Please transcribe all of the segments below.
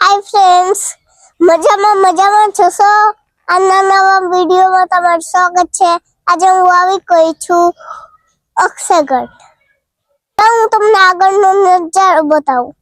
Hi friends મજામાં મજામાં છો સો આજના નવા વિડીયોમાં તમારું સ્વાગત છે. આજે હું આવી કહી છું અક્ષયગઢ. તો હું તમને આગળનો નજારો બતાવું.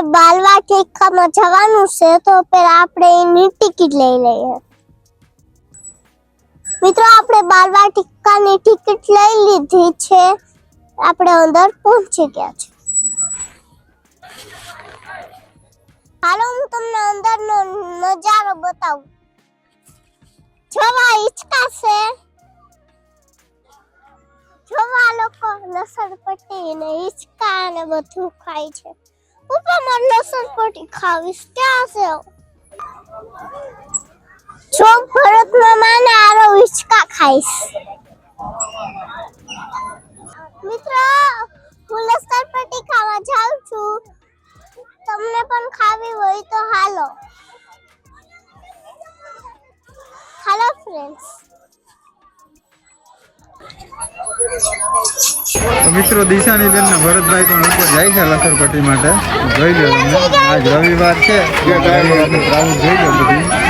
આપણે બાલવાટિકામાં જવાનું છે, તો પેલા આપણે એની ટિકિટ લઈ લઈએ. મિત્રો, આપણે બાલવાટિકાની ટિકિટ લઈ લીધી છે. આપણે અંદર પહોંચી ગયા છે. હાલો, હું તમને અંદરનો નજારો બતાવું. જોવા હિચકા છે? જોવા લોકો લસણ પટ્ટી ને હિચકા ને બધું ખાય છે. પટ્ટી ખાવીશ ક્યાં છે જો ભરત મામાને આરો વિચકા ખાઈશ મિત્રો હું લસણ પટ્ટી ખાવા જાઉં છું તમને પણ ખાવી હોય તો હાલો હાલો ફ્રેન્ડ્સ મિત્રો, દિશાની બેન ભરતભાઈ પણ ઉપર જાય છે લસરપટ્ટી માટે. જોઈ લો તમને આજ રવિવાર છે. જોઈ લો બધી.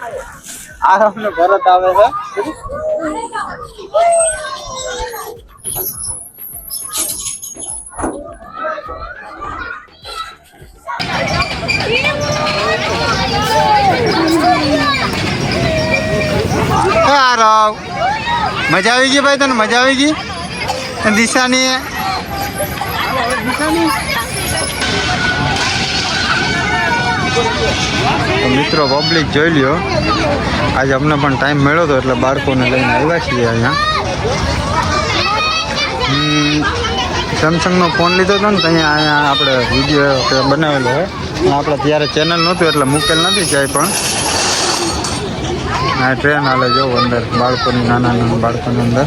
આરામને ભરત આવે છે. હે આરવ મજા આવી ગઈ ભાઈ તને? મજા આવી ગઈ? દિશાની તો મિત્રો પબ્લિક જોઈ લ્યો. આજે અમને પણ ટાઈમ મળ્યો હતો એટલે બાળકોને લઈને આવ્યા છીએ અહીંયા. સેમસંગનો ફોન લીધો હતો ને અહીંયા અહીંયા આપણે વીડિયો બનાવેલો હોય આપણે ત્યારે ચેનલ નહોતું એટલે મૂકેલ નથી ક્યાંય પણ. આ ટ્રેન હાલે જો અંદર, બાળકોની નાના નાના બાળકોની અંદર.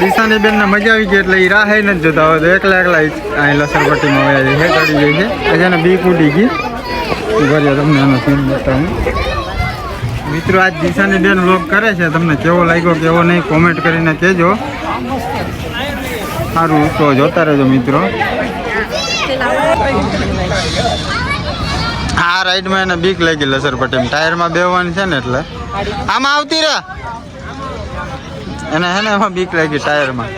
દિશાની બેન ને મજા આવી ગઈ એટલે એ રાહ નથી જોતા હોય તો એકલા એકલા અહીં લસણપટ્ટીમાં વયા જાય છે ચડી જાય છે. આજે એને બીક ઉડી ગઈ. ભર્યો તમને એનો સીન બતાવું. મિત્રો, આજ દિશાની બેન વ્લોગ કરે છે. તમને કેવો લાગ્યો, કેવો નહીં કોમેન્ટ કરીને કહેજો. સારું, તો જોતા રહેજો મિત્રો. આ રાઈડમાં એને બીક લાગી લસરપટ્ટી ટાયરમાં બેહવાની છે ને એટલે. આમાં આવતી રે એને હે ને એમાં બીક લાગી ટાયરમાં.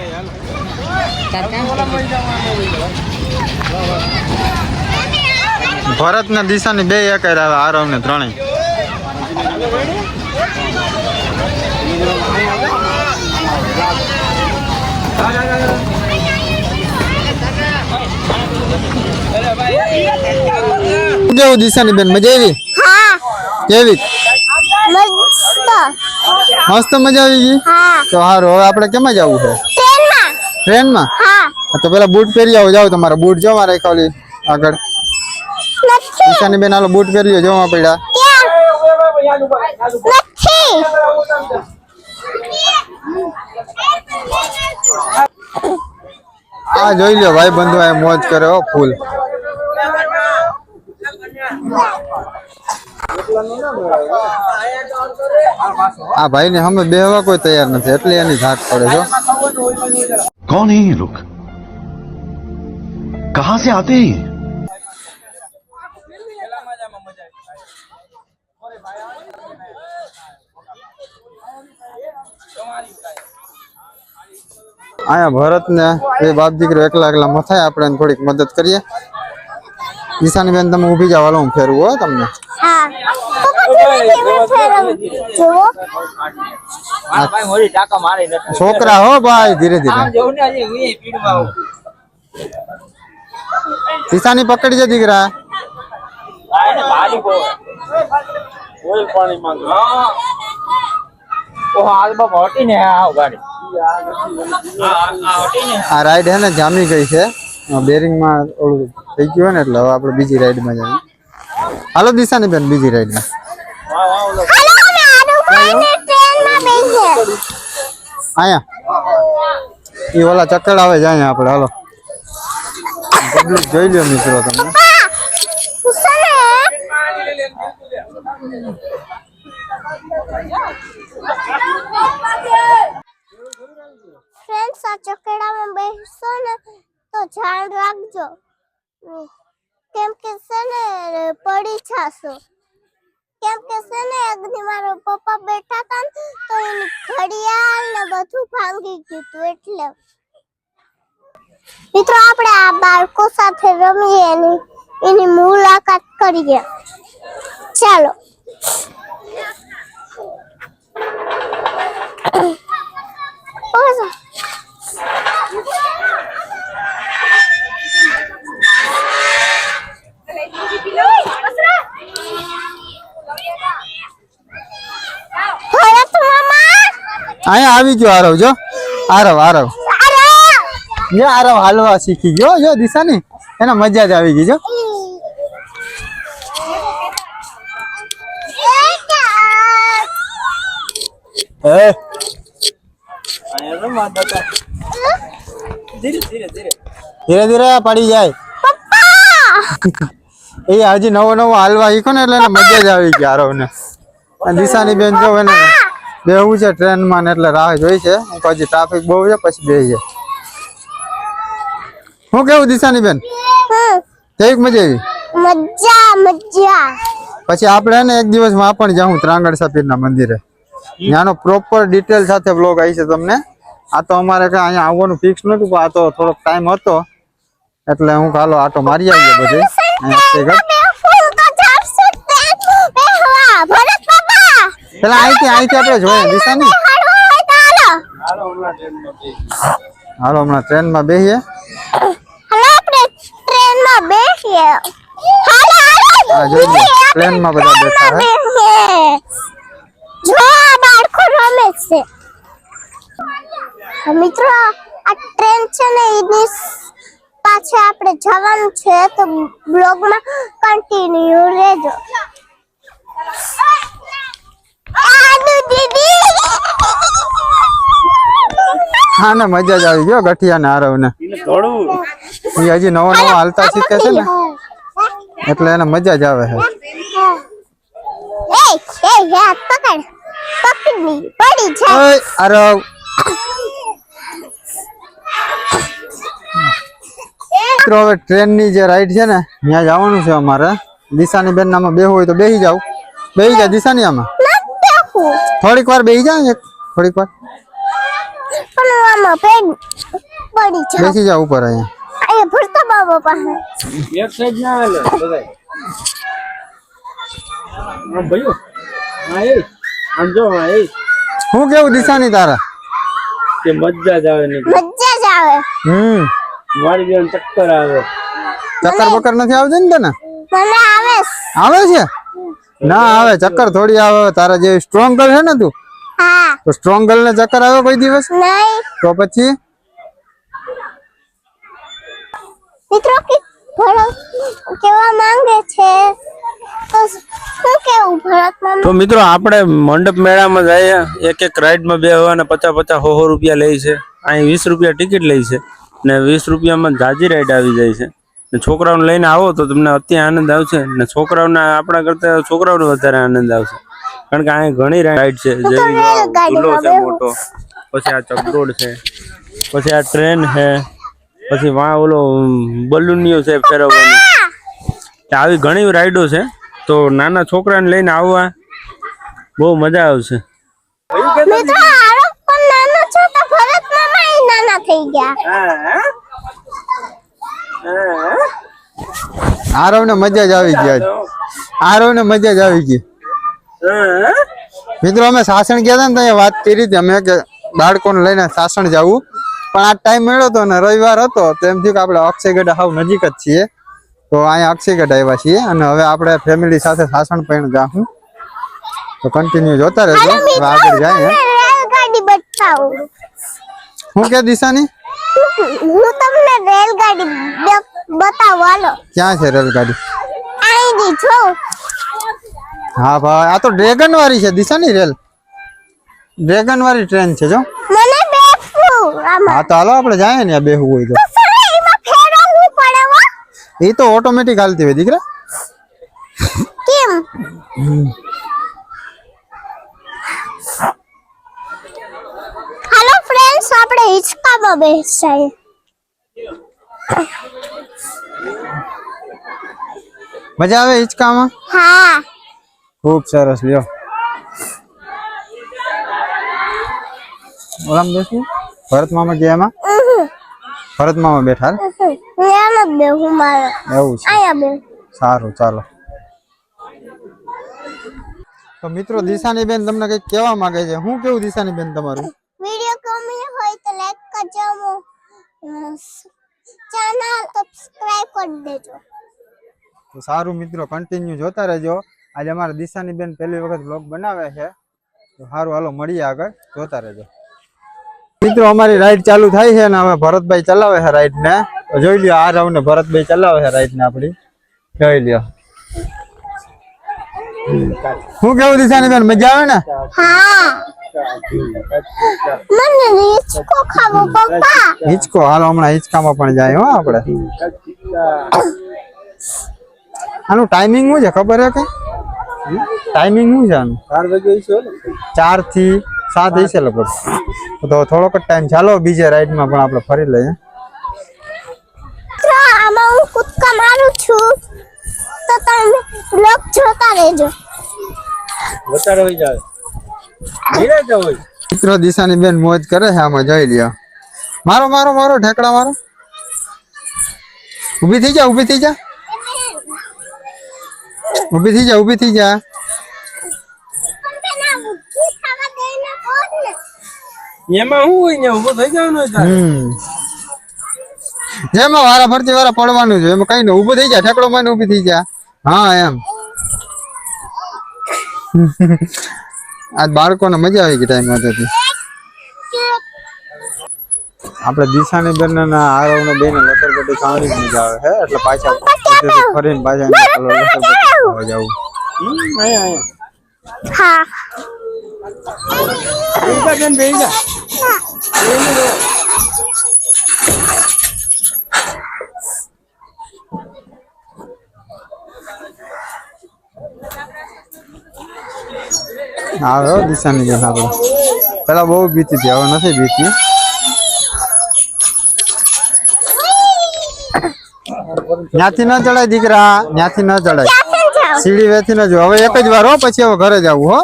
ભરત ને દિશાની બે એકાર આવે આરવ ને ત્રણેય. કેવું દિશાની બેન મજા આવી? હા. કેવી? મજ- મસ્ત મજા આવી ગઈ? તો સારું હવે આપણે કેમાં જવું છે? ટ્રેનમાં. તો પેલા બૂટ પહેરી આવો જાઓ તમારા. બૂટ જો મારે ખાલી આગળ. ઈશાની બેન હાલો બૂટ પહેરી જો માં પડ્યા આ જોઈ લ્યો ભાઈ બંધુ આ મોજ કરે હો ફૂલ. આ ભાઈ ને અમે બેહવા કોઈ તૈયાર નથી એટલે એની ધાક પડે છો કોણ હે લોક કહા સે આતે અહીંયા ભરત ને એ બાપ દીકરો એકલા એકલા મથાય આપણે થોડીક મદદ કરીએ ઈશાની બેન તમે ઊભી જાવ હું ફેરવું હો તમને હા. છોકરા હો ભાઈ ધીરે ધીરે. આમ જવું ને હજી હું પીડમાં આવું. ઈશાની પકડી છે દીકરા. આ રાઈડ હે ને. જામી ગઈ છે. બેરિંગમાં ઓલું થઈ ગયું હોય ને એટલે હવે આપણે બીજી રાઈડમાં જઈએ. હાલો દિશાની બેન બીજી રાઈડમાં વાહ વાહ ઓલો હાલો અમે આડુભાઈને ટ્રેનમાં બેસીએ અહીંયા એ ઓલા ચક્કર આવે છે અહીંયા આપણે હાલો પબ્લિક જોઈ લ્યો મિત્રો તમે પપ્પા ઉસને ફ્રેન્ડ્સ આ ચકેડામાં બેસશો ને તો ધ્યાન રાખજો. કેમ કે છે પડી જાશો. કેમ કે છે ને, અગ્નિ મારો પપ્પા બેઠા હતા તો એની ઘડિયાળ ને બધું ભાંગી ગયું એટલે. મિત્રો, આપણે આ બાળકો સાથે રમીએ એની એની મુલાકાત કરીએ. ચાલો ઓઝા. ભરત મામા અહીંયા આવી ગયો આરવ જો. આરવ આરવ. જો આરવ હાલવા શીખી ગયો જો દિશાની. એને મજા જ આવી ગઈ જો. ધીરે ધીરે પડી જાય. એ હજી નવો નવો હાલવા શીખો ને એટલે મજા જ આવી ગઈ આરવ ને દિશાની બેન જો એને બેહવું છે ટ્રેનમાં ને એટલે રાહ જોઈ છે. પછી ટ્રાફિક બહુ છે પછી બે જાય હું કેવું દિશાની બેન? કેવીક મજા આવી? મજા મજા. પછી આપણે હે ને એક દિવસમાં પણ જાઉં ત્રાંગડ સફીરના મંદિરે. ત્યાંનો પ્રોપર ડિટેલ સાથે બ્લોગ આવી છે તમને. આ તો અમારે કઈ અહીંયા આવવાનું ફિક્સ નતું પણ આ તો થોડોક ટાઈમ હતો. એટલે હું કાલો આટો મારી આવીએ બધે. અહીંયા અક્ષયગઢ. બે ફૂલ તો ચારસો ટ્રેન બેહવા ભરત બાબા પેલા અહીંથી અહીંથી આપણે જોઈએ દિશાની હાલો હમણાં ટ્રેનમાં બેસીએ ટ્રેનમાં બધા બેઠા. જો આ બાળકો રમે છે. મિત્રો આ ટ્રેન છે ને એની પાછે આપણે જવાનું છે તો બ્લોગમાં કન્ટિન્યુ રહેજો. હા ને મજા જ આવી ગયો ગઠિયા ને આરવ ને એ હજી નવો નવો હાલતા શીખે છે ને. એટલે એને મજા જ આવે છે. આરવ મિત્રો હવે ટ્રેનની જે રાઈડ છે ને ત્યાં જવાનું છે અમારે. દિશાની બેન આમાં બે હોય તો બેસી જાવ બેસી જાય દિશાની આમાં. થોડીક વાર બેસી જાય એક થોડીક વાર. પણ આમાં પેન પડી જાય બેસી જાવ ઉપર અહીંયા. અહીંયા ભરતા બાબા પાસે. એક સાઈડ ના હાલે બધાય. હા એ. આમ જો હા એ. હું કેવું દિશાની તારા? કે મજા જ આવે ને મજા જ આવે. હમ. મારી બેન ચક્કર આવે. ચક્કર બક્કર નથી આવતી ને તને? મને આવે. આવે છે? ના આવે ચક્કર થોડી આવે. તારા જે સ્ટ્રોંગ ગર્લ છે ને તું? હા. તો સ્ટ્રોંગ ગર્લ ને ચક્કર આવે કોઈ દિવસ? તો પછી? મિત્રો કે કેવા માંગે છે? તો શું કેવું ભરતમાં? તો મિત્રો આપણે મંડપ મેળામાં જઈએ એક એક રાઈડમાં બે અને પચાસ પચાસ હો સો રૂપિયા લે છે. અહીં વીસ રૂપિયા ટિકિટ લે છે. ને વીસ રૂપિયામાં જાજી રાઈડ આવી જાય છે. ને છોકરાઓને લઈને આવો તો તમને અત્યારે આનંદ આવશે ને છોકરાઓને આપણા કરતા છોકરાઓને વધારે આનંદ આવશે. કારણ કે અહીં ઘણી રાઈડ છે. જેવી કે ઝૂલો છે મોટો. પછી આ ચકડોળ છે. પછી આ ટ્રેન છે. પછી વા ઓલો બલૂનીઓ છે ફેરવવાની. આવી ઘણી રાઈડો છે. તો નાના છોકરાને લઈને આવવા બહુ મજા આવશે. મિત્રો આરોપ પણ નાનો છો તો ભરત મામા ય નાના થઈ ગયા. આરવ ને મજા જ આવી ગઈ આજ. આરવ ને મજા જ આવી ગઈ. મિત્રો અમે સાસણ ગયા હતા ને તો અહીંયા વાત કરી હતી. અમે કે બાળકોને લઈને સાસણ જવું. પણ આ ટાઈમ મળ્યો હતો ને રવિવાર હતો તો એમ થયું કે આપણે અક્ષયગઢ હાવ નજીક જ છીએ. તો અહીંયા અક્ષયગઢ આવ્યા છીએ અને હવે આપણે ફેમિલી સાથે સાસણ પણ જાઉં તો કન્ટિન્યુ જોતા રહેજો. આગળ જાય હું? કે દિશાની? હું તમને રેલગાડી બ- હાલો. ક્યાં છે રેલગાડી? અહીંથી છો. હા ભાઈ આ તો ડ્રેગન વાળી છે દિશાની રેલ. ડ્રેગન વાળી ટ્રેન છે જો. મને બેસવું. હા તો હાલો આપણે જાય ને આ બેહવું હોય તો. એ તો ઓટોમેટિક હાલતી હોય દીકરા. કેમ? હાલો આપણે હિંચકામાં બેસાય. મજા આવે હિંચકામાં? હા. ખૂબ સરસ લ્યો. ઓલામ બેસું? ભરત મામા ગયા એમાં? ભરત મામા બેઠા. હું એમ જ બેહું મારે. એવું છે. અહીંયા બે સારું ચાલો. તો મિત્રો દિશાની બેન તમને કઈ કહેવા માંગે છે. હું કેવું દિશાની બેન તમારું? તો લાઈક કરજો ચેનલ સબસ્ક્રાઇબ કરી દેજો. તો સારું મિત્રો કન્ટિન્યુ જોતા રહેજો. આજે અમારા દિશાની બેન પહેલી વખત બ્લોગ બનાવે છે. તો સારું હાલો મળીએ આગળ. જોતા રહેજો. મિત્રો અમારી રાઈડ ચાલુ થાય છે અને હવે ભરતભાઈ ચલાવે છે રાઈડ ને. જોઈ લ્યો આ રાઉન્ડ ને ભરતભાઈ ચલાવે છે રાઈડ ને આપડી જોઈ લ્યો. શું કેવું દિશાની બેન મજા આવે ને? હા. મને હિંચકો ખાવો પપ્પા. હિંચકો? હાલો હમણાં હિંચકામાં પણ જાય હો આપણે. આનું ટાઈમિંગ શું છે? ખબર છે કે ટાઈમિંગ શું છે આનું? ચાર વાગે છે ચારથી સાત હશે લગભગ. તો થોડોક જ ટાઈમ ચાલો બીજે રાઈડમાં પણ આપણે ફરી લઈએ. તો આમાં હું કૂદકા મારું છું. તો તમે બ્લોગ જોતા રહેજો. વધારે હોય જાય. ધીરે જ હોય મિત્રો દિશાની બેન મોજ કરે છે આમાં જોઈ લ્યો. મારો મારો મારો ઠેકડા મારો. ઊભી થઈ જા ઊભી થઈ જા. ઊભી થઈ જા ઊભી થઈ જા. એમાં શું હોય ને ઊભો થઈ જવાનું હમ. જેમાં વારા ફરતી વારા પડવાનું છે એમાં કઈ ને ઉભું થઈ જાય ઠેકડો માં ઊભી થઈ જા. હા એમ. આજ બાળકોને મજા આવી ગઈ ટાઈમ હતી આપણે દિશાની બેન ના આરવ ને બેન લસરપટ્ટી ખાવાની મજા આવે. હે? એટલે પાછા ફરીને પાછા લસરપટ્ટી જવું. હા. બેન બેહી જા આવે હો, દિશાની બેન આપણે. પેલા બહુ બીતી હતી, હવે નથી બીતી. ત્યાંથી ન ચડાય દીકરા ત્યાંથી ન ચડાય. સીડી વેથી ન જો. હવે એક જ વાર હો, પછી હવે ઘરે જવું હો.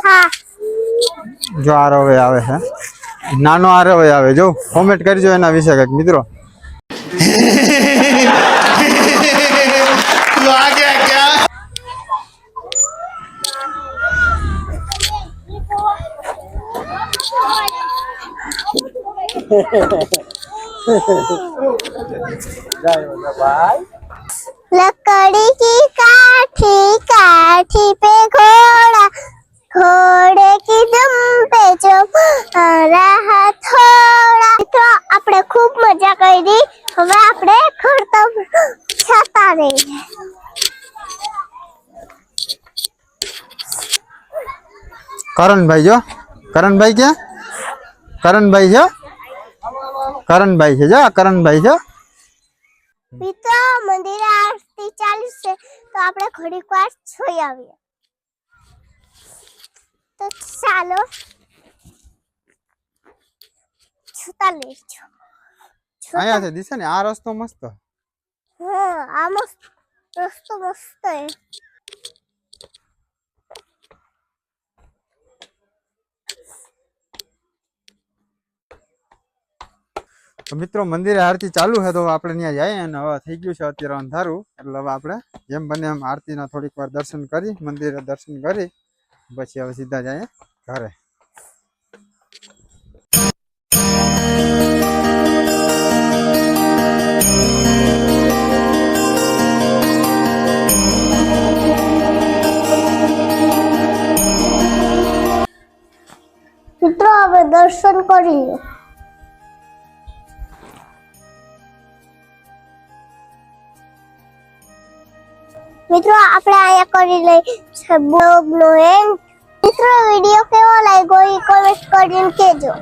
જો આ હવે આવે છે નાનો આ હવે આવે. જો કોમેન્ટ કરજો એના વિશે કંઈક, મિત્રો. લકડી की काठी काठी पे घोड़ा ઘોડે કી દમ પે જો રહા થોડા મિત્રો આપણે ખૂબ મજા કરી હવે આપણે ઘર તો છતા રહીએ કરણભાઈ જો કરણભાઈ ક્યાં કરણભાઈ જો કરણભાઈ છે જો આ કરણભાઈ છે. મિત્રો મંદિરે આરતી ચાલુ છે તો આપણે ઘડીક વાર જોઈ આવીએ. તો ચાલો જોતા લેજો. આયા છે દિશે ને આ રસ્તો મસ્ત. હા આ મસ્ત રસ્તો મસ્ત હે મિત્રો, મંદિરે આરતી ચાલુ છે તો આપણે ત્યાં જઈએ અને હવે થઈ ગયું છે અત્યારે અંધારું. એટલે હવે આપણે જેમ બને એમ આરતીના થોડીક વાર દર્શન કરી, મંદિરે દર્શન કરી, પછી હવે સીધા જઈએ ઘરે. મિત્રો આપણે દર્શન કરી મિત્રો, આપણે અહીંયા કરી લઈ બ્લોગ નો એન્ડ મિત્રો વીડિયો કેવો લાગ્યો? એ કોમેન્ટ કરીને કહેજો.